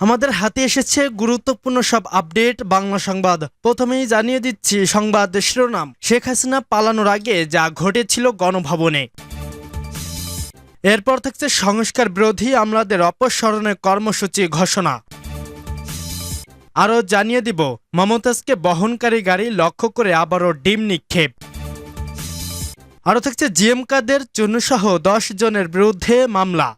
আমাদের হাতে এসেছে গুরুত্বপূর্ণ সব আপডেট বাংলা সংবাদ। প্রথমেই জানিয়ে দিচ্ছি সংবাদ শিরোনাম। শেখ হাসিনা পালানোর আগে যা ঘটেছিল গণভবনে। এরপর থাকছে সংস্কার বিরোধী আমলাদের অপসারণের কর্মসূচি ঘোষণা। আরও জানিয়ে দিব, মমতাজকে বহনকারী গাড়ি লক্ষ্য করে আবারও ডিম নিক্ষেপ। আরও থাকছে জিএম কাদের চুনুসহ দশ জনের বিরুদ্ধে মামলা।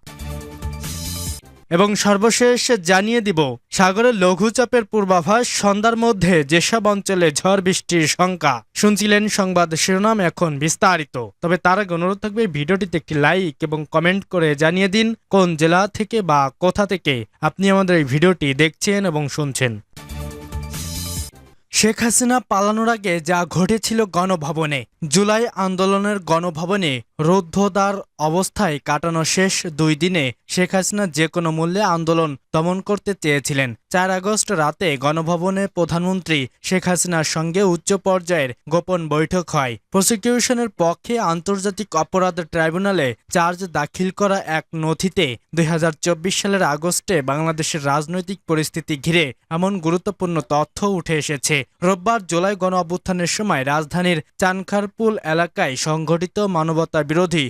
এবং সর্বশেষ জানিয়ে দিব, সাগরের লঘুচাপের পূর্বাভাস সন্ধ্যার মধ্যে যেসব অঞ্চলে ঝড় বৃষ্টির শঙ্কা শুনছিলেন সংবাদ শিরোনাম এখন বিস্তারিত। তবে তার আগে অনুরোধ থাকবে ভিডিওটিতে একটি লাইক এবং কমেন্ট করে জানিয়ে দিন কোন জেলা থেকে বা কোথা থেকে আপনি আমাদের এই ভিডিওটি দেখছেন এবং শুনছেন। শেখ হাসিনা পালানোর আগে যা ঘটেছিল গণভবনে, জুলাই আন্দোলনের গণভবনে রুদ্ধদ্বার অবস্থায় কাটানো শেষ দুই দিনে শেখ হাসিনা যে কোনো মূল্যে আন্দোলন দমন করতে চেয়েছিলেন। চার আগস্ট রাতে গণভবনে প্রধানমন্ত্রী শেখ হাসিনার সঙ্গে উচ্চ পর্যায়ের গোপন বৈঠক হয়। প্রসিকিউশনের পক্ষে আন্তর্জাতিক অপরাধ ট্রাইব্যুনালে চার্জ দাখিল করা এক নথিতে দুই হাজার চব্বিশ সালের আগস্টে বাংলাদেশের রাজনৈতিক পরিস্থিতি ঘিরে এমন গুরুত্বপূর্ণ তথ্য উঠে এসেছে। রোববার জুলাই গণ অভ্যুত্থানের সময় রাজধানীর চানখারপুল এলাকায় সংঘটিত মানবতা বিরোধী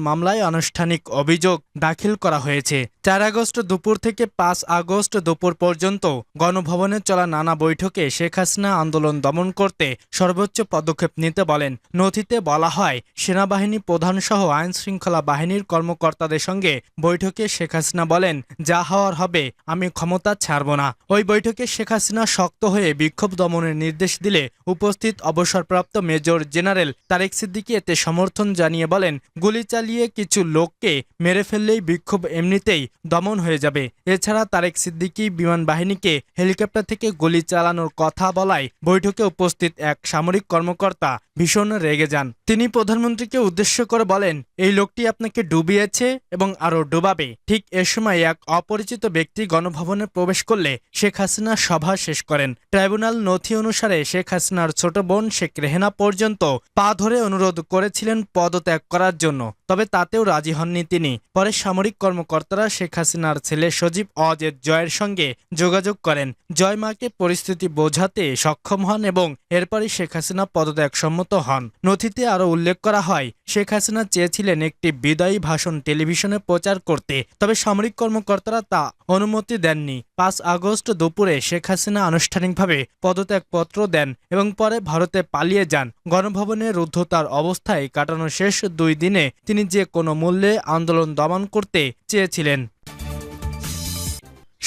মামলায় আনুষ্ঠানিক অভিযোগ দাখিল করা হয়েছে। চার আগস্ট দুপুর থেকে পাঁচ আগস্ট দুপুর পর্যন্ত গণভবনে চলা নানা বৈঠকে শেখ হাসিনা আন্দোলন দমন করতে সর্বোচ্চ পদক্ষেপ নিতে বলেন। নথিতে বলা হয়, সেনাবাহিনী প্রধানসহ আইন শৃঙ্খলা বাহিনীর কর্মকর্তাদের সঙ্গে বৈঠকে শেখ হাসিনা বলেন, যা হওয়ার হবে, আমি ক্ষমতা ছাড়ব না। ওই বৈঠকে শেখ হাসিনা শক্ত হয়ে বিক্ষোভ দমনের নির্দেশ দিলে উপস্থিত অবসরপ্রাপ্ত মেজর জেনারেল তারেক সিদ্দিকী এতে সমর্থন জানিয়ে বলেন, গুলি চালিয়ে কিছু লোককে মেরে ফেললেই বিক্ষোভ এমনিতেই দমন হয়ে যাবে। এছাড়া তারেক সিদ্দিকী বিমান বাহিনীকে হেলিকপ্টার থেকে গুলি চালানোর কথা বলায় বৈঠকে উপস্থিত এক সামরিক কর্মকর্তা ভীষণ রেগে যান। তিনি প্রধানমন্ত্রীকে উদ্দেশ্য করে বলেন, এই লোকটি আপনাকে ডুবিয়েছে এবং আরও ডুবাবে। ঠিক এ সময় এক অপরিচিত ব্যক্তি গণভবনে প্রবেশ করলে শেখ হাসিনা সভা শেষ করেন। ট্রাইব্যুনাল নথি অনুসারে শেখ হাসিনার ছোট বোন শেখ রেহেনা পর্যন্ত পা ধরে অনুরোধ করেছিলেন পদত্যাগ করার জন্য। তবে তাতেও রাজি হননি তিনি। পরে সামরিক কর্মকর্তারা শেখ হাসিনার ছেলে সজীব অজেদ জয়ের সঙ্গে যোগাযোগ করেন। জয় মাকে পরিস্থিতি বোঝাতে সক্ষম হন এবং এরপরই শেখ হাসিনা পদত্যাগ সম্মত হন। নথিতে আরও উল্লেখ করা হয়, শেখ হাসিনা চেয়েছিলেন একটি বিদায়ী ভাষণ টেলিভিশনে প্রচার করতে, তবে সামরিক কর্মকর্তারা তা অনুমতি দেননি। পাঁচ আগস্ট দুপুরে শেখ হাসিনা আনুষ্ঠানিকভাবে পদত্যাগপত্র দেন এবং পরে ভারতে পালিয়ে যান। গণভবনে রুদ্ধতার অবস্থায় কাটানো শেষ দুই দিনে তিনি যে কোনো মূল্যে আন্দোলন দমন করতে চেয়েছিলেন।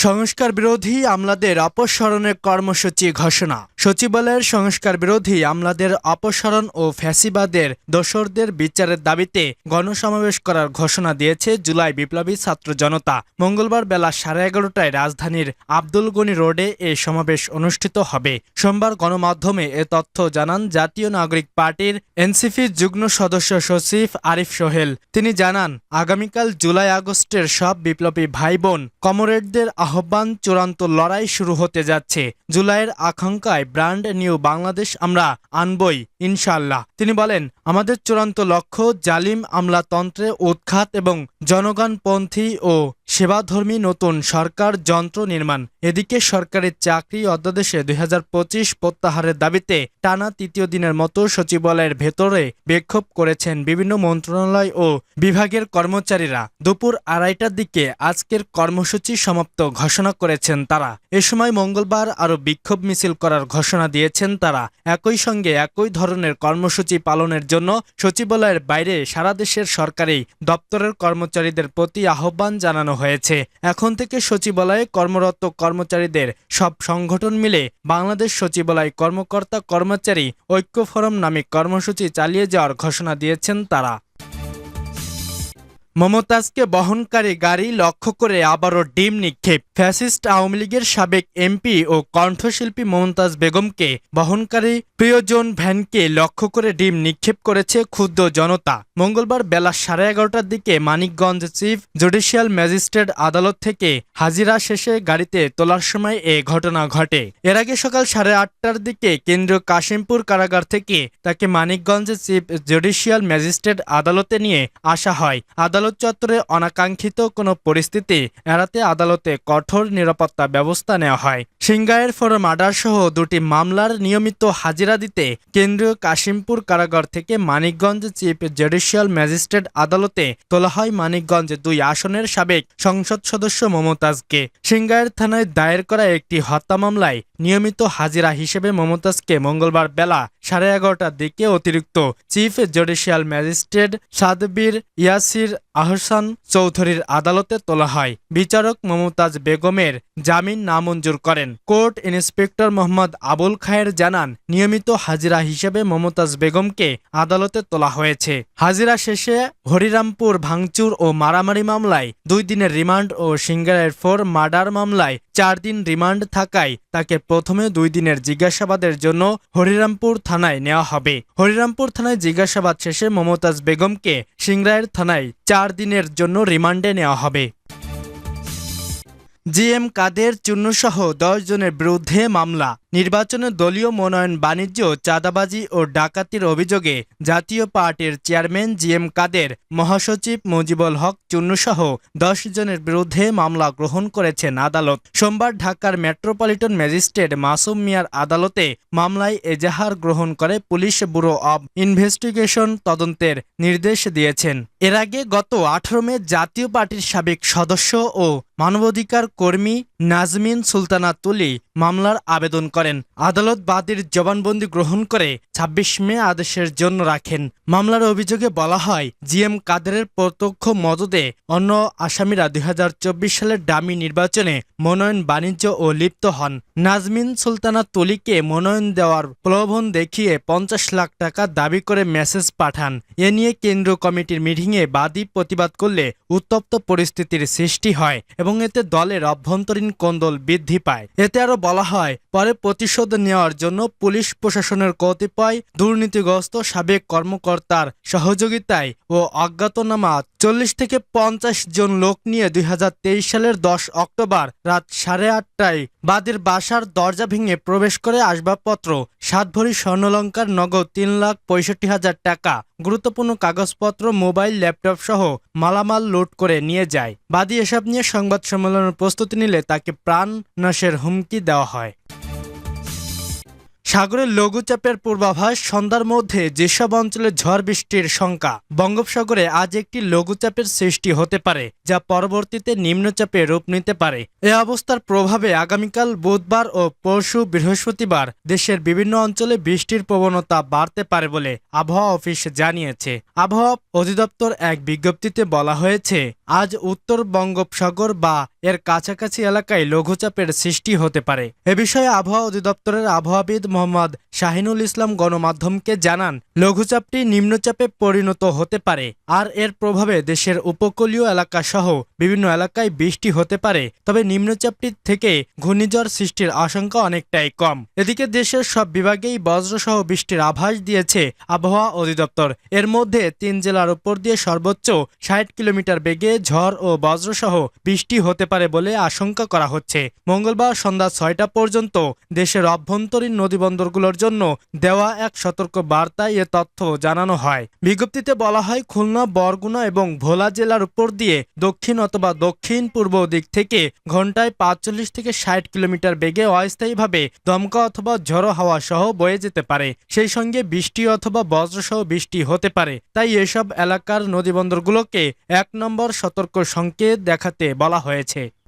সংস্কার বিরোধী আমলাদের অপসারণের কর্মসূচি ঘোষণা। সচিবালয়ের সংস্কার বিরোধী আমলাদের অপসারণ ও ফ্যাসিবাদের দোসরদের বিচারের দাবিতে গণসমাবেশ করার ঘোষণা দিয়েছে জুলাই বিপ্লবী ছাত্র জনতা। মঙ্গলবার বেলা সাড়ে এগারোটায় রাজধানীর আব্দুল গনি রোডে এ সমাবেশ অনুষ্ঠিত হবে। সোমবার গণমাধ্যমে এ তথ্য জানান জাতীয় নাগরিক পার্টির এনসিপি যুগ্ম সদস্য সচিব আরিফ সোহেল। তিনি জানান, আগামীকাল জুলাই আগস্টের সব বিপ্লবী ভাই বোন কমরেডদের আহ্বান চূড়ান্ত লড়াই শুরু হতে যাচ্ছে। জুলাইয়ের আকাঙ্ক্ষায় ব্র্যান্ড নিউ বাংলাদেশ আমরা আনবই ইনশাল্লাহ তিনি বলেন আমাদের চূড়ান্ত লক্ষ্য জালিম আমলাতন্ত্রে উৎখাত এবং জনগণপন্থী ও সেবাধর্মী নতুন সরকার যন্ত্র নির্মাণ। এদিকে সরকারি চাকরি অধ্যাদেশে দুই প্রত্যাহারের দাবিতে টানা তৃতীয় দিনের মতো সচিবালয়ের ভেতরে বিক্ষোভ করেছেন বিভিন্ন মন্ত্রণালয় ও বিভাগের কর্মচারীরা। দুপুর আড়াইটার দিকে আজকের কর্মসূচি সমাপ্ত ঘোষণা করেছেন তারা। এ সময় মঙ্গলবার আরও বিক্ষোভ মিছিল করার ঘোষণা দিয়েছেন তারা। একই সঙ্গে একই ধরনের কর্মসূচি পালনের জন্য সচিবালয়ের বাইরে সারা দেশের সরকারি দপ্তরের কর্মচারীদের প্রতি আহ্বান জানানো হয়েছে। এখন থেকে সচিবালয়ে কর্মরত কর্মচারীদের সব সংগঠন মিলে বাংলাদেশ সচিবালয় কর্মকর্তা কর্মচারী ঐক্য ফোরাম নামে কর্মসূচি চালিয়ে যাওয়ার ঘোষণা দিয়েছেন তারা। মমতাজকে বহনকারী গাড়ি লক্ষ্য করে আবারও ডিম নিক্ষেপ। ফ্যাসিস্ট আওয়ামী লীগের সাবেক এমপি ও কণ্ঠশিল্পী মমতাজ বেগমকে বহনকারী প্রিয়জন ভ্যানকে লক্ষ্য করে ডিম নিক্ষেপ করেছে ক্ষুদ্র জনতা। মঙ্গলবার বেলা সাড়ে এগারোটার দিকে মানিকগঞ্জ চিফ জুডিশিয়াল ম্যাজিস্ট্রেট আদালত থেকে হাজিরা শেষে গাড়িতে তোলার সময় এ ঘটনা ঘটে। এর আগে সকাল সাড়ে আটটার দিকে কেন্দ্রীয় কাশিমপুর কারাগার থেকে তাকে মানিকগঞ্জ চিফ জুডিশিয়াল ম্যাজিস্ট্রেট আদালতে নিয়ে আসা হয়। আদালত আদালত চত্বরে অনাকাঙ্ক্ষিত কোনো পরিস্থিতি এড়াতে আদালতে কঠোর নিরাপত্তা ব্যবস্থা নেওয়া হয়। সিংগায়ের ফর মার্ডার সহ দুটি মামলার নিয়মিত হাজিরা দিতে কেন্দ্রীয় কাশিমপুর কারাগার থেকে মানিকগঞ্জ চিফ জুডিশিয়াল ম্যাজিস্ট্রেট আদালতে তোলা হয় মানিকগঞ্জ দুই আসনের সাবেক সংসদ সদস্য মমতাজকে। সিংগায়ের থানায় দায়ের করা একটি হত্যা মামলায় নিয়মিত হাজিরা হিসেবে মমতাজকে মঙ্গলবার বেলা সাড়ে এগারোটার দিকে অতিরিক্ত chief judicial magistrate Sadbir Yasir Ahsan চৌধুরীর আদালতে তোলা হয়। বিচারক মমতাজ বেগমের জামিন নামঞ্জুর করেন। কোর্ট ইন্সপেক্টর মোহাম্মদ আবুল খায়ের জানান, নিয়মিত হাজিরা হিসেবে মমতাজ বেগমকে আদালতে তোলা হয়েছে। হাজিরা শেষে হরিরামপুর ভাঙচুর ও মারামারি মামলায় দুই দিনের রিমান্ড ও সিঙ্গারের ফোর মার্ডার মামলায় চার দিন রিমান্ড থাকায় তাকে প্রথমে দুই দিনের জিজ্ঞাসাবাদের জন্য হরিরামপুর থানায় নেওয়া হবে। হরিরামপুর থানায় জিজ্ঞাসাবাদ শেষে মমতাজ বেগমকে সিংরায়ের থানায় চার দিনের জন্য রিমান্ডে নেওয়া হবে। জিএম কাদের চুন্নুসহ দশ জনের বিরুদ্ধে মামলা। নির্বাচনে দলীয় মনোনয়ন বাণিজ্য, চাঁদাবাজি ও ডাকাতির অভিযোগে জাতীয় পার্টির চেয়ারম্যান জিএম কাদের, মহাসচিব মুজিবুল হক চুন্নুসহ দশ জনের বিরুদ্ধে মামলা গ্রহণ করেছেন আদালত। সোমবার ঢাকার মেট্রোপলিটন ম্যাজিস্ট্রেট মাসুম মিয়ার আদালতে মামলায় এজাহার গ্রহণ করে পুলিশ ব্যুরো অব ইনভেস্টিগেশন তদন্তের নির্দেশ দিয়েছেন। এর আগে গত আঠারো মে জাতীয় পার্টির সাবেক সদস্য ও মানবাধিকার কর্মী নাজমিন সুলতানা তুলি মামলার আবেদন করেন। আদালত বাদীর জবানবন্দি গ্রহণ করে ২৬ মে আদেশের জন্য রাখেন। মামলার অভিযোগে বলা হয় জিএম কাদেরের প্রত্যক্ষ মদদে অন্য আসামিরা দুই হাজার চব্বিশ সালের ডামি নির্বাচনে মনোনয়ন বাণিজ্য ও লিপ্ত হন। নাজমিন সুলতানা তুলিকে মনোনয়ন দেওয়ার প্রলোভন দেখিয়ে পঞ্চাশ লাখ টাকা দাবি করে মেসেজ পাঠান। এ নিয়ে কেন্দ্রীয় কমিটির মিটিংয়ে বাদী প্রতিবাদ করলে উত্তপ্ত পরিস্থিতির সৃষ্টি হয় এবং এতে দলের অভ্যন্তরীণ কোন্দল বৃদ্ধি পায়। এতে আরও বলা হয় পরে প্রতিশোধ নেওয়ার জন্য পুলিশ প্রশাসনের কতিপয় দুর্নীতিগ্রস্ত সাবেক কর্মকর্তার সহযোগিতায় ও অজ্ঞাতনামা চল্লিশ থেকে পঞ্চাশ জন লোক নিয়ে দুই হাজার তেইশ সালের দশ অক্টোবর রাত সাড়ে আটটায় বাদীর বাসার দরজা ভেঙে প্রবেশ করে আসবাবপত্র সাত ভরি স্বর্ণলঙ্কার নগদ তিন লাখ পঁয়ষট্টি হাজার টাকা, গুরুত্বপূর্ণ কাগজপত্র, মোবাইল, ল্যাপটপ সহ মালামাল লুট করে নিয়ে যায়। বাদী এসব নিয়ে সংবাদ সম্মেলনের প্রস্তুতি নিলে তাকে প্রাণ নাশের হুমকি দেওয়া হয়। সাগরের লঘুচাপের পূর্বাভাস সন্ধ্যার মধ্যে যেসব অঞ্চলে ঝড় বৃষ্টির শঙ্কা বঙ্গোপসাগরে আজ একটি লঘুচাপের সৃষ্টি হতে পারে, যা পরবর্তীতে নিম্নচাপে রূপ নিতে পারে। এ অবস্থার প্রভাবে আগামীকাল বুধবার ও পরশু বৃহস্পতিবার দেশের বিভিন্ন অঞ্চলে বৃষ্টির প্রবণতা বাড়তে পারে বলে আবহাওয়া অফিস জানিয়েছে। আবহাওয়া অধিদপ্তর এক বিজ্ঞপ্তিতে বলা হয়েছে, আজ উত্তর বঙ্গোপসাগর বা এর কাছাকাছি এলাকায় লঘুচাপের সৃষ্টি হতে পারে। এ বিষয়ে আবহাওয়া অধিদপ্তরের আবহাওয়াবিদ মোহাম্মদ শাহিনুল ইসলাম গণমাধ্যমকে জানান, লঘুচাপটি নিম্নচাপে পরিণত হতে পারে আর এর প্রভাবে দেশের উপকূলীয় এলাকা সহ বিভিন্ন এলাকায় বৃষ্টি হতে পারে। তবে নিম্নচাপটি থেকে ঘূর্ণিঝড় সৃষ্টির আশঙ্কা অনেকটাই কম। এদিকে দেশের সব বিভাগেই বজ্রসহ বৃষ্টির আভাস দিয়েছে আবহাওয়া অধিদপ্তর। এর মধ্যে তিন জেলার উপর দিয়ে সর্বোচ্চ ষাট কিলোমিটার বেগে ঝড় ও বজ্রসহ বৃষ্টি হতে পারে বলে আশঙ্কা করা হচ্ছে। মঙ্গলবার সন্ধ্যা ছয়টা পর্যন্ত দেশের অভ্যন্তরীণ নদীবন্দরগুলোর জন্য দেওয়া এক সতর্ক বার্তায় এ তথ্য জানানো হয়। বিজ্ঞপ্তিতে বলা হয়, খুলনা, বরগুনা এবং ভোলা জেলার উপর দিয়ে দক্ষিণ অথবা দক্ষিণ পূর্ব দিক থেকে ঘন্টায় পাঁচচল্লিশ থেকে ষাট কিলোমিটার বেগে অস্থায়ীভাবে দমকা অথবা ঝড়ো হাওয়া সহ বয়ে যেতে পারে। সেই সঙ্গে বৃষ্টি অথবা বজ্রসহ বৃষ্টি হতে পারে। তাই এসব এলাকার নদীবন্দরগুলোকে এক নম্বর সতর্ক সংকেত দেখাতে বলা হয়েছে।